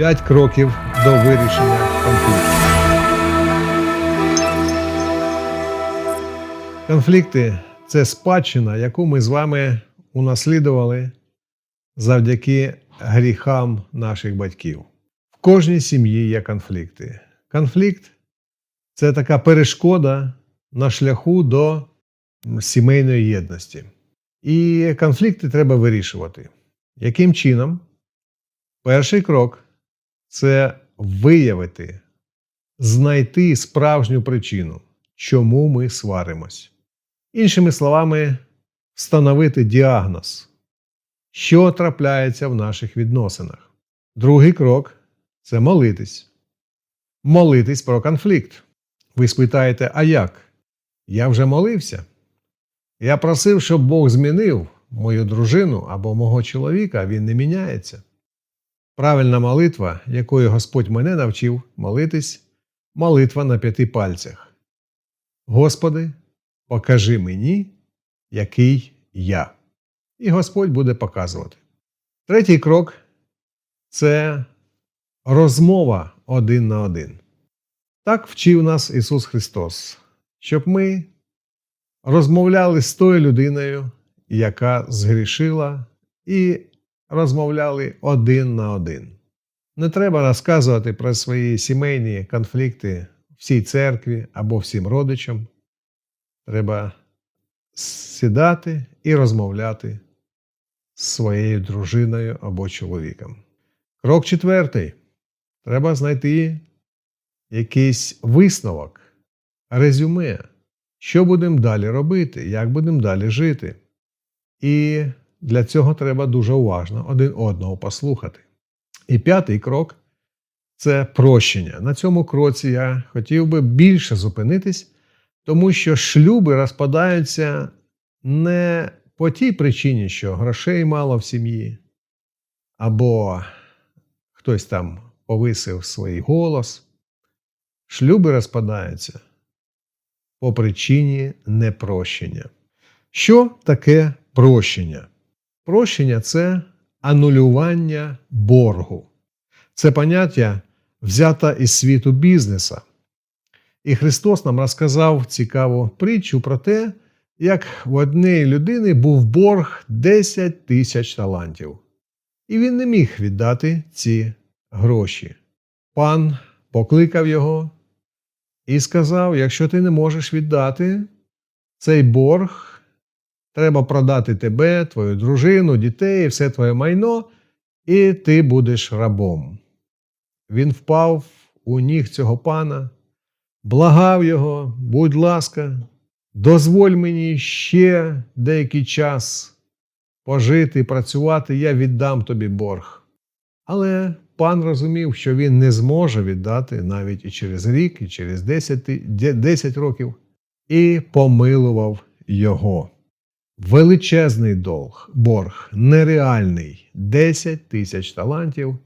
5 кроків до вирішення конфлікту. Конфлікти це спадщина, яку ми з вами унаслідували завдяки гріхам наших батьків. В кожній сім'ї є конфлікти. Конфлікт це така перешкода на шляху до сімейної єдності. І конфлікти треба вирішувати. Яким чином? Перший крок це виявити, знайти справжню причину, чому ми сваримось. Іншими словами, встановити діагноз, що трапляється в наших відносинах. Другий крок це молитись. Молитись про конфлікт. Ви спитаєте, а як? Я вже молився. Я просив, щоб Бог змінив мою дружину або мого чоловіка, він не міняється. Правильна молитва, якою Господь мене навчив молитись, молитва на п'яти пальцях. Господи, покажи мені, який я. І Господь буде показувати. Третій крок це розмова один на один. Так вчив нас Ісус Христос, щоб ми розмовляли з тою людиною, яка згрішила, і розмовляли один на один. Не треба розказувати про свої сімейні конфлікти всій церкві або всім родичам. Треба сідати і розмовляти з своєю дружиною або чоловіком. Крок четвертий. Треба знайти якийсь висновок, резюме, що будемо далі робити, як будемо далі жити. І для цього треба дуже уважно один одного послухати. І п'ятий крок це прощення. На цьому кроці я хотів би більше зупинитись, тому що шлюби розпадаються не по тій причині, що грошей мало в сім'ї, або хтось там повисив свій голос. Шлюби розпадаються по причині непрощення. Що таке прощення? Прощення це анулювання боргу. Це поняття взята із світу бізнеса. І Христос нам розказав цікаву притчу про те, як в однієї людини був борг 10 тисяч талантів. І він не міг віддати ці гроші. Пан покликав його і сказав: якщо ти не можеш віддати цей борг, треба продати тебе, твою дружину, дітей, все твоє майно, і ти будеш рабом. Він впав у ніг цього пана, благав його, будь ласка, дозволь мені ще деякий час пожити, працювати, я віддам тобі борг. Але пан розумів, що він не зможе віддати навіть і через рік, і через 10, 10 років, і помилував його. Величезний долг, борг, нереальний 10 тисяч талантів,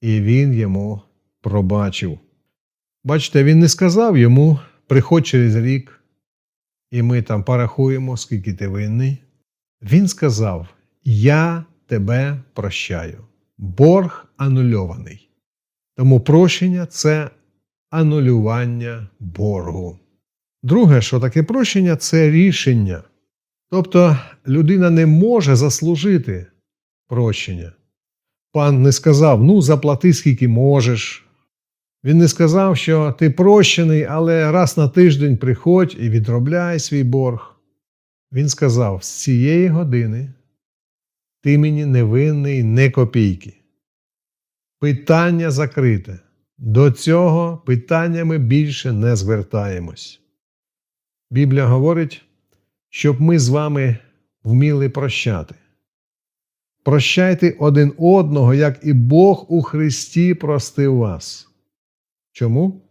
і він йому пробачив. Бачите, він не сказав йому: приходь через рік, і ми там порахуємо, скільки ти винний. Він сказав: Я тебе прощаю. Борг анульований. Тому прощення це анулювання боргу. Друге, що таке прощення, це рішення. Тобто людина не може заслужити прощення. Пан не сказав, ну, заплати скільки можеш. Він не сказав, що ти прощений, але раз на тиждень приходь і відробляй свій борг. Він сказав: з цієї години ти мені не винний не копійки. Питання закрите. До цього питання ми більше не звертаємось. Біблія говорить, щоб ми з вами вміли прощати. Прощайте один одного, як і Бог у Христі простив вас. Чому?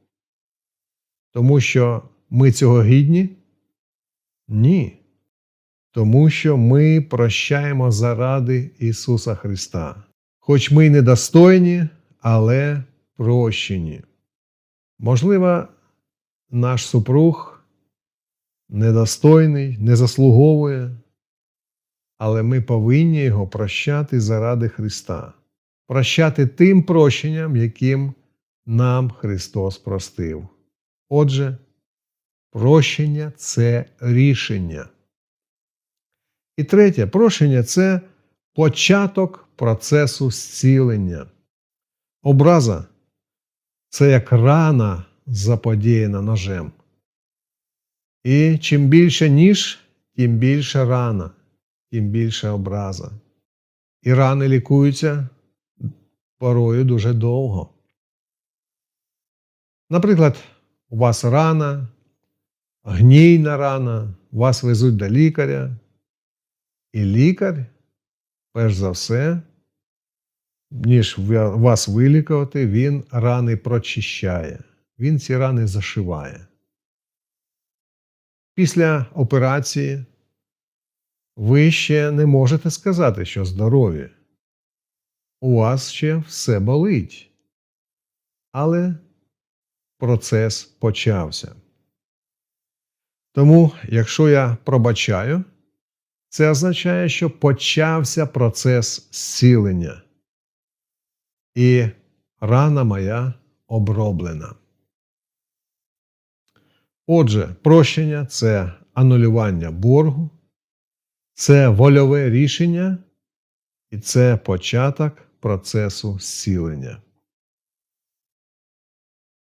Тому що ми цього гідні? Ні. Тому що ми прощаємо заради Ісуса Христа. Хоч ми й недостойні, але прощені. Можливо, наш супруг недостойний, не заслуговує, але ми повинні його прощати заради Христа. прощати тим прощенням, яким нам Христос простив. Отже, прощення це рішення. І третє, прощення це початок процесу зцілення. Образа це як рана заподіяна ножем. І чим більше ніж, тим більше рана, тим більше образа. І рани лікуються порою дуже довго. Наприклад, у вас рана, гнійна рана, вас везуть до лікаря, і лікар, перш за все, ніж вас вилікувати, він рани прочищає, він ці рани зашиває. Після операції ви ще не можете сказати, що здорові. У вас ще все болить. Але процес почався. Тому, якщо я пробачаю, це означає, що почався процес зцілення. І рана моя оброблена. Отже, прощення це анулювання боргу, це вольове рішення і це початок процесу зцілення.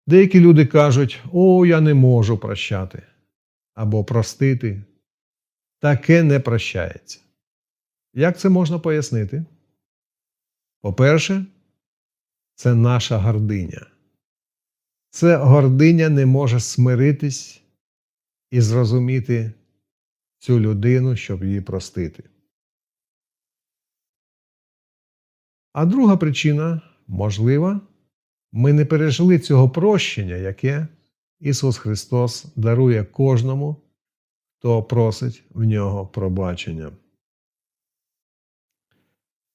Деякі люди кажуть, о, я не можу прощати або простити. Таке не прощається. Як це можна пояснити? По-перше, це наша гординя. Це гординя не може смиритись і зрозуміти цю людину, щоб її простити. А друга причина можлива, ми не пережили цього прощення, яке Ісус Христос дарує кожному, хто просить в нього пробачення.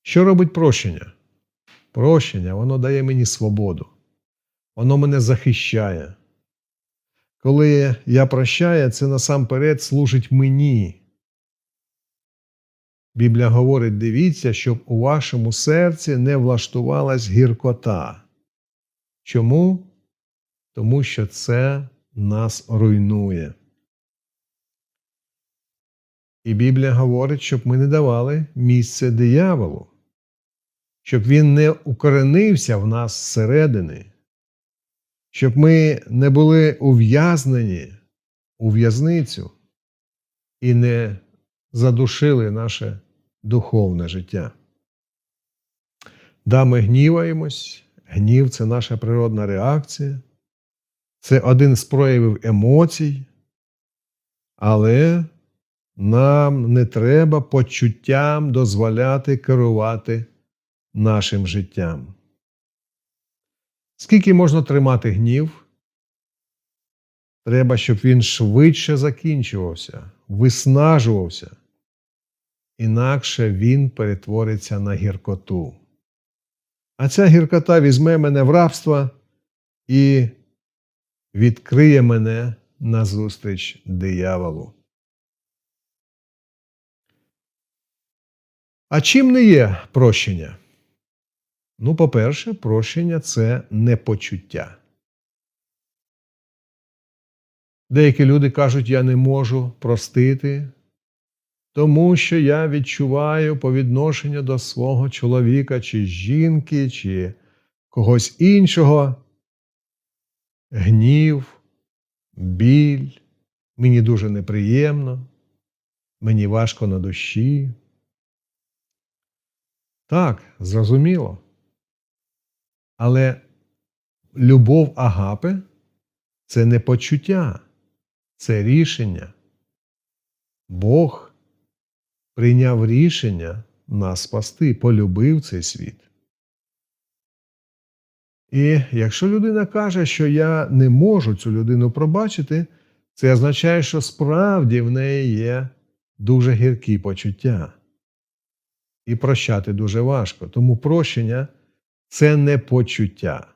Що робить прощення? Прощення, воно дає мені свободу. Воно мене захищає. Коли я прощаю, це насамперед служить мені. Біблія говорить: дивіться, щоб у вашому серці не влаштувалась гіркота. Чому? Тому що це нас руйнує. І Біблія говорить, щоб ми не давали місце дияволу, щоб він не укоренився в нас зсередини, щоб ми не були ув'язнені у в'язницю і не задушили наше духовне життя. Да, ми гніваємось, гнів це наша природна реакція, це один з проявів емоцій, але нам не треба почуттям дозволяти керувати нашим життям. Скільки можна тримати гнів? Треба, щоб він швидше закінчувався, виснажувався, інакше він перетвориться на гіркоту. А ця гіркота візьме мене в рабство і відкриє мене назустріч дияволу. А чим не є прощення? Ну, по-перше, прощення це не почуття. Деякі люди кажуть, я не можу простити, тому що я відчуваю по відношенню до свого чоловіка, чи жінки, чи когось іншого гнів, біль, мені дуже неприємно, мені важко на душі. Так, зрозуміло. Але любов Агапи це не почуття, це рішення. Бог прийняв рішення нас спасти, полюбив цей світ. І якщо людина каже, що я не можу цю людину пробачити, це означає, що справді в неї є дуже гіркі почуття. І прощати дуже важко. Тому прощення це не почуття.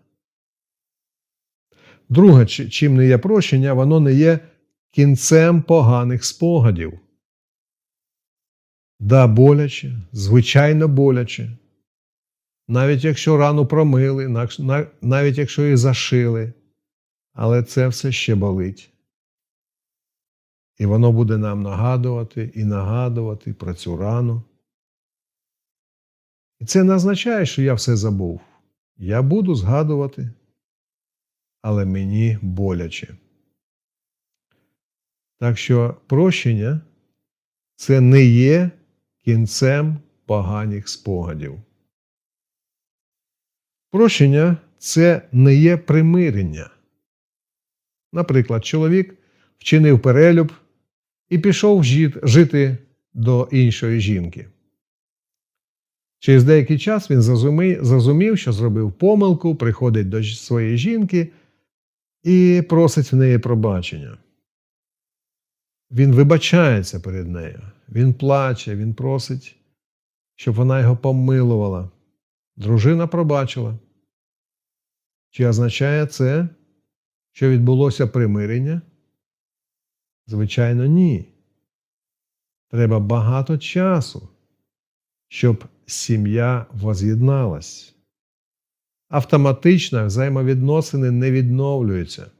Друге, чим не є прощення, воно не є кінцем поганих спогадів. Да, боляче, звичайно боляче. навіть якщо рану промили, навіть якщо її зашили, але це все ще болить. І воно буде нам нагадувати і нагадувати про цю рану. І це не означає, що я все забув. Я буду згадувати, але мені боляче. Так що прощення це не є кінцем поганих спогадів. Прощення це не є примирення. Наприклад, чоловік вчинив перелюб і пішов жити до іншої жінки. Через деякий час він зрозумів, що зробив помилку, приходить до своєї жінки і просить в неї пробачення. Він вибачається перед нею, він плаче, він просить, щоб вона його помилувала. Дружина пробачила. Чи означає це, що відбулося примирення? Звичайно, ні. Треба багато часу, щоб сім'я воз'єдналась. Автоматично взаємовідносини не відновлюються.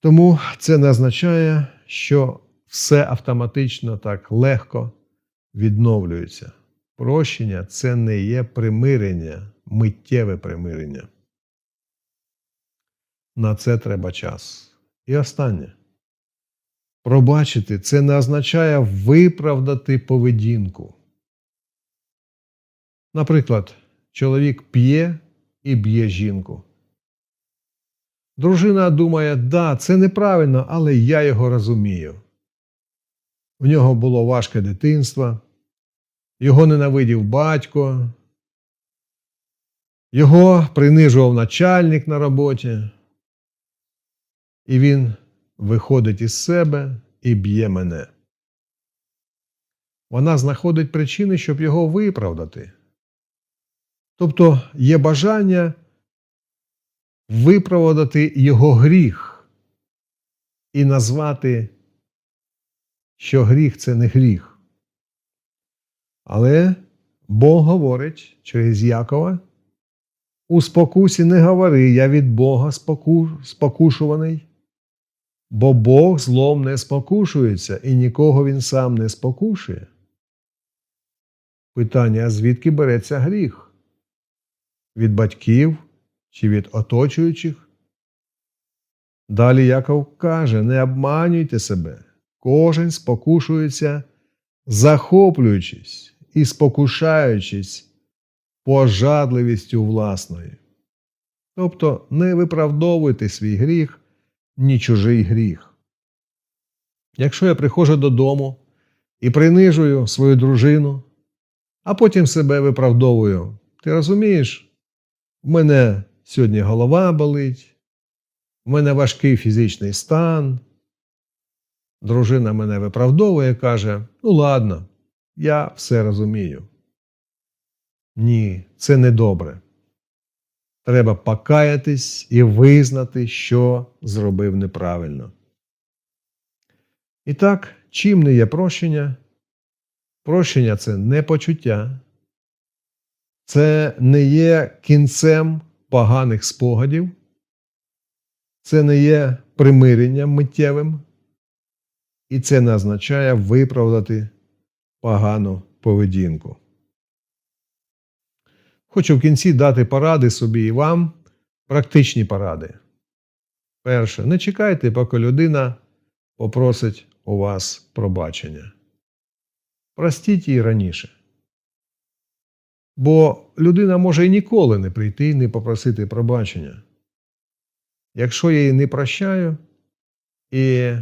Тому це не означає, що все автоматично так легко відновлюється. Прощення це не є примирення, миттєве примирення. На це треба час. І останнє. Пробачити це не означає виправдати поведінку. Наприклад, чоловік п'є і б'є жінку. Дружина думає, да, це неправильно, але я його розумію. В нього було важке дитинство, його ненавидів батько, його принижував начальник на роботі, і він виходить із себе і б'є мене. Вона знаходить причини, щоб його виправдати. Тобто є бажання виправдати його гріх і назвати, що гріх це не гріх. Але Бог говорить через Якова: у спокусі не говори, я від Бога споку... спокушуваний, бо Бог злом не спокушується і нікого він сам не спокушує. Питання, звідки береться гріх? Від батьків чи від оточуючих? Далі Яков каже: не обманюйте себе, кожен спокушується, захоплюючись і спокушаючись пожадливістю власною. Тобто не виправдовуйте свій гріх, ні чужий гріх. Якщо я приходжу додому і принижую свою дружину, а потім себе виправдовую, ти розумієш? В мене сьогодні голова болить, в мене важкий фізичний стан. Дружина мене виправдовує, каже: ну ладно, я все розумію. Ні, це не добре. Треба покаятись і визнати, що зробив неправильно. І так, чим не є прощення? Прощення це не почуття, це не є кінцем поганих спогадів, це не є примиренням миттєвим, і це не означає виправдати погану поведінку. Хочу в кінці дати поради собі і вам, практичні поради. Перше, не чекайте, поки людина попросить у вас пробачення. Простіть її раніше. Бо людина може і ніколи не прийти і не попросити пробачення. Якщо я її не прощаю і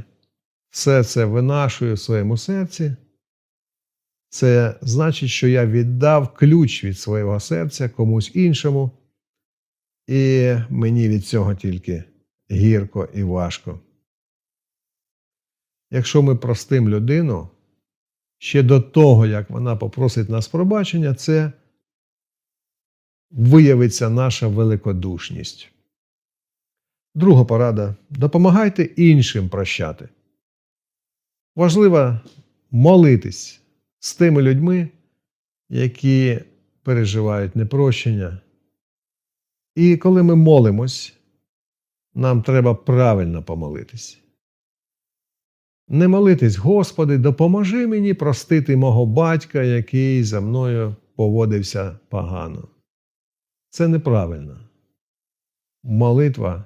все це винашую в своєму серці, це значить, що я віддав ключ від свого серця комусь іншому, і мені від цього тільки гірко і важко. Якщо ми простим людину, ще до того, як вона попросить нас пробачення, це виявиться наша великодушність. Друга порада допомагайте іншим прощати. Важливо молитись з тими людьми, які переживають непрощення. І коли ми молимось, нам треба правильно помолитись. Не молитись, Господи, допоможи мені простити мого батька, який за мною поводився погано. Це неправильно. Молитва,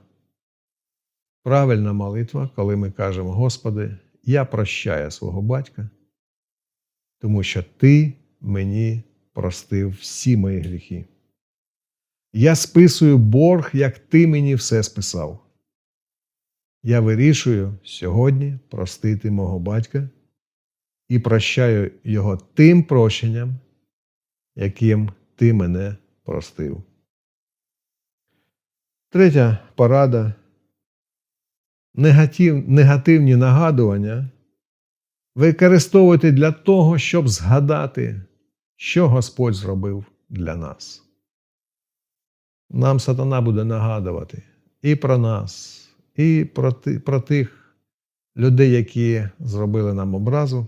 правильна молитва, коли ми кажемо, Господи, я прощаю свого батька, тому що Ти мені простив всі мої гріхи. Я списую борг, як ти мені все списав. Я вирішую сьогодні простити мого батька і прощаю його тим прощенням, яким ти мене простив. Третя порада. Негатив, негативні нагадування використовуйте для того, щоб згадати, що Господь зробив для нас. Нам сатана буде нагадувати і про нас, і про, про тих людей, які зробили нам образу.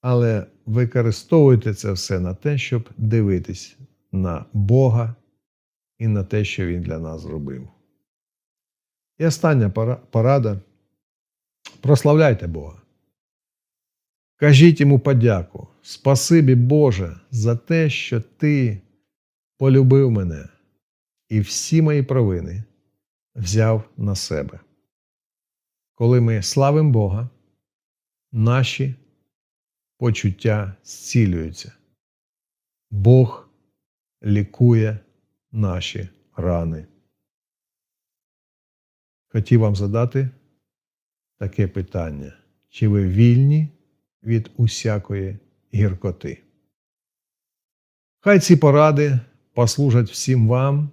Але використовуйте це все на те, щоб дивитись на Бога і на те, що Він для нас зробив. І остання порада. Прославляйте Бога. Кажіть йому подяку. Спасибі Боже за те, що Ти полюбив мене і всі мої провини взяв на себе. Коли ми славимо Бога, наші почуття зцілюються. Бог лікує наші рани. Хотів вам задати таке питання: чи ви вільні від усякої гіркоти? Хай ці поради послужать всім вам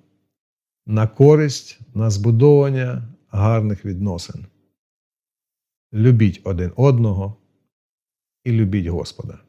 на користь, на збудовування гарних відносин. Любіть один одного і любіть Господа.